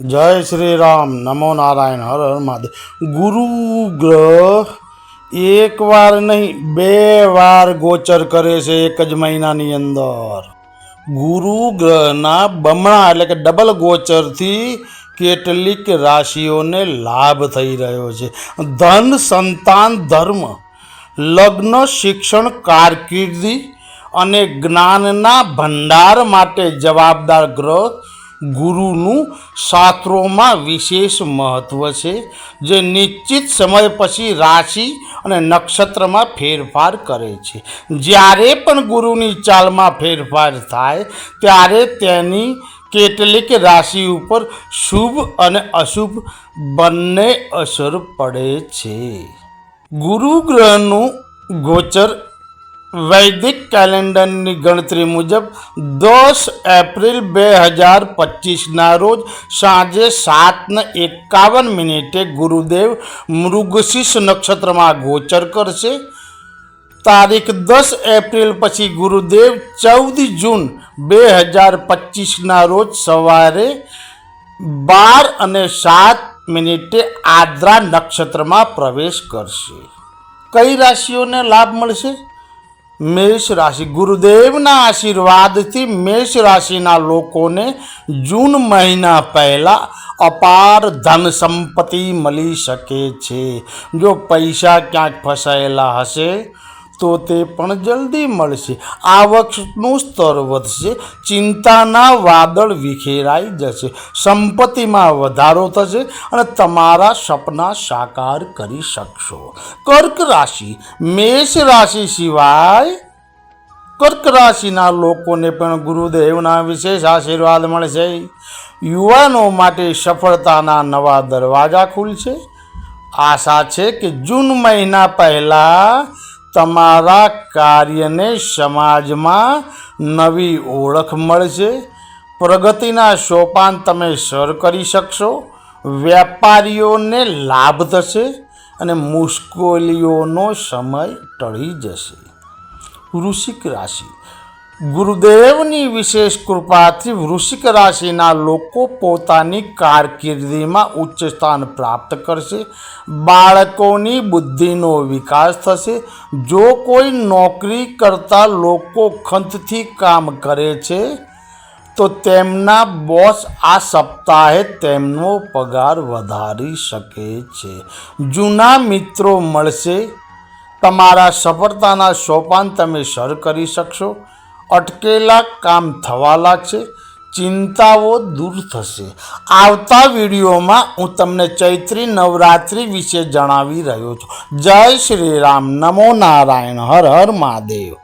જય શ્રી રામ. નમો નારાયણ, હર હર મહાદેવ. ગુરુ ગ્રહ એક વાર નહીં, બે વાર ગોચર કરે છે એક જ મહિનાની અંદર. ગુરુ ગ્રહના બમણા એટલે કે ડબલ ગોચરથી કેટલીક રાશિઓને લાભ થઈ રહ્યો છે. ધન, સંતાન, ધર્મ, લગ્ન, શિક્ષણ, કારકિર્દી અને જ્ઞાનના ભંડાર માટે જવાબદાર ગ્રહ ગુરુનું શાસ્ત્રોમાં વિશેષ મહત્ત્વ છે, જે નિશ્ચિત સમય પછી રાશિ અને નક્ષત્રમાં ફેરફાર કરે છે. જ્યારે પણ ગુરુની ચાલમાં ફેરફાર થાય, ત્યારે તેની કેટલીક રાશિ ઉપર શુભ અને અશુભ બંને અસર પડે છે. ગુરુ ગ્રહનું ગોચર વૈદિક કેલેન્ડરની ગણતરી મુજબ દસ એપ્રિલ બે હજાર પચીસના રોજ સાંજે સાતને એકાવન મિનિટે ગુરુદેવ મૃગશીર્ષ નક્ષત્રમાં ગોચર કરશે. તારીખ દસ એપ્રિલ પછી ગુરુદેવ ચૌદ જૂન બે હજાર પચીસના રોજ સવારે બાર અને સાત મિનિટે આદ્રા નક્ષત્રમાં પ્રવેશ કરશે. કઈ રાશિઓને લાભ મળશે? મેષ રાશિ ગુરુદેવના આશીર્વાદથી મેષ રાશિના લોકોને જૂન મહિના પહેલાં અપાર ધન સંપત્તિ મળી શકે છે. જો પૈસા ક્યાંક ફસાયેલા હશે તો તે પણ જલ્દી મળશે. આવકનું સ્તર વધશે. ચિંતાના વાદળ વિખેરાઈ જશે. સંપત્તિમાં વધારો થશે અને તમારા સપના સાકાર કરી શકશો. કર્ક રાશિ. મેષ રાશિ સિવાય કર્ક રાશિના લોકોને પણ ગુરુદેવના વિશેષ આશીર્વાદ મળશે. યુવાનો માટે સફળતાના નવા દરવાજા ખુલશે. આશા છે કે જૂન મહિના પહેલાં તમારા કાર્યને સમાજમાં નવી ઓળખ મળશે. પ્રગતિના સોપાન તમે સર કરી શકશો. વેપારીઓને લાભ થશે અને મુશ્કેલીઓનો સમય ટળી જશે. વૃશ્ચિક રાશિ. ગુરુદેવની વિશેષ કૃપાથી વૃશ્ચિક રાશિના લોકો પોતાની કારકિર્દીમાં ઉચ્ચ સ્થાન પ્રાપ્ત કરશે. બાળકોની બુદ્ધિનો વિકાસ થશે. જો કોઈ નોકરી કરતા લોકો ખંતથી કામ કરે છે, તો તેમના બોસ આ સપ્તાહે તેમનો પગાર વધારી શકે છે. જૂના મિત્રો મળશે. તમારા સફળતાના સોપાન તમે સર કરી શકશો. અટકેલા કામ થવા લાગશે, ચિંતાઓ દૂર થશે. આવતા વિડીયોમાં હું તમને ચૈત્રી નવરાત્રિ વિશે જણાવી રહ્યો છું. જય શ્રી રામ. નમો નારાયણ. હર હર મહાદેવ.